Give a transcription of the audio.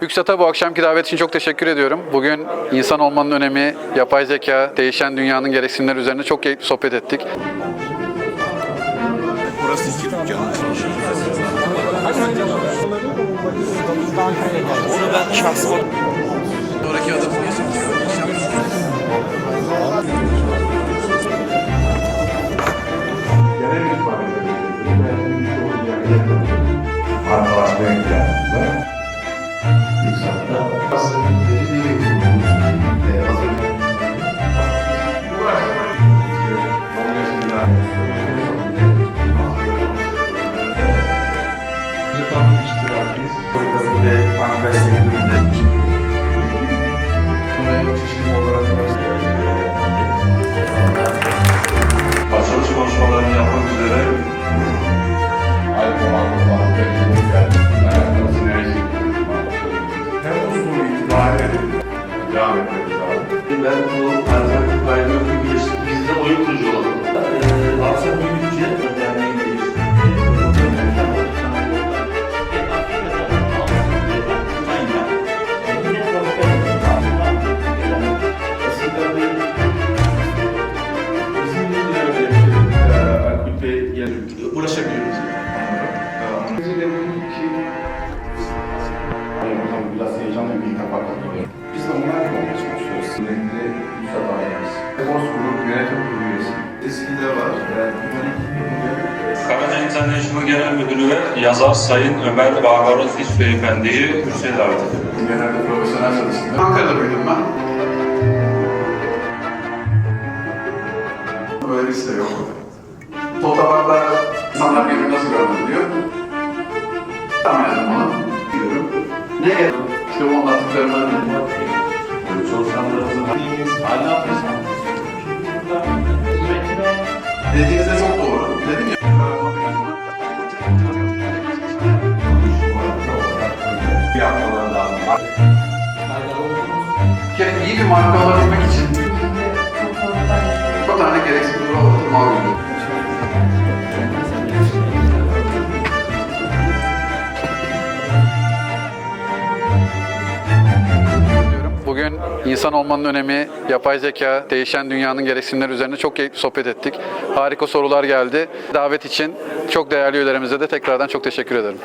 Yüksat'a bu akşamki davet için çok teşekkür ediyorum. Bugün insan olmanın önemi, yapay zeka, değişen dünyanın gereksinimleri üzerine çok keyifli sohbet ettik. Burası iki dükkan. Onu ben şahsım Sonraki adım genel itibariyle ve Açılış konuşmalarını yapmak üzere alkol ve sinerji hem usul itibariyle devam etmemiz lazım. ben bu alternatif kaynaklı geliştirdim. Biz de oyun kurucu olalım. Bugünkü Hayır, hocam biraz heyecanlı bir ilk defa katılıyorum. Biz de onlar gibi olmaya çalışıyoruz. Sürekli Müsat ailemiz. Force Group yönetim kurulu üyesi. Eskide var. Karadeniz International Genel Müdürü ve yazar Sayın Ömer Barbaros İş Beyefendi'yi kürsüye davet ediyorum. Genelde profesyonel çalıştım. Ankara'da büyüdüm ben. Böyle bir yok. Fotoğraflar insanlar birbirini nasıl görmedi diyor. Yazdım onu. Gidiyorum. Ne geldi? İşte o anlattıklarımı Dediğinizde çok doğru. Dedim ya. Yapmaları lazım. Bir kere iyi bir marka olabilmek için çok tane gereksiz bir Bugün insan olmanın önemi, yapay zeka, değişen dünyanın gereksinimleri üzerine çok sohbet ettik. Harika sorular geldi. Davet için çok değerli üyelerimize de tekrardan çok teşekkür ederim.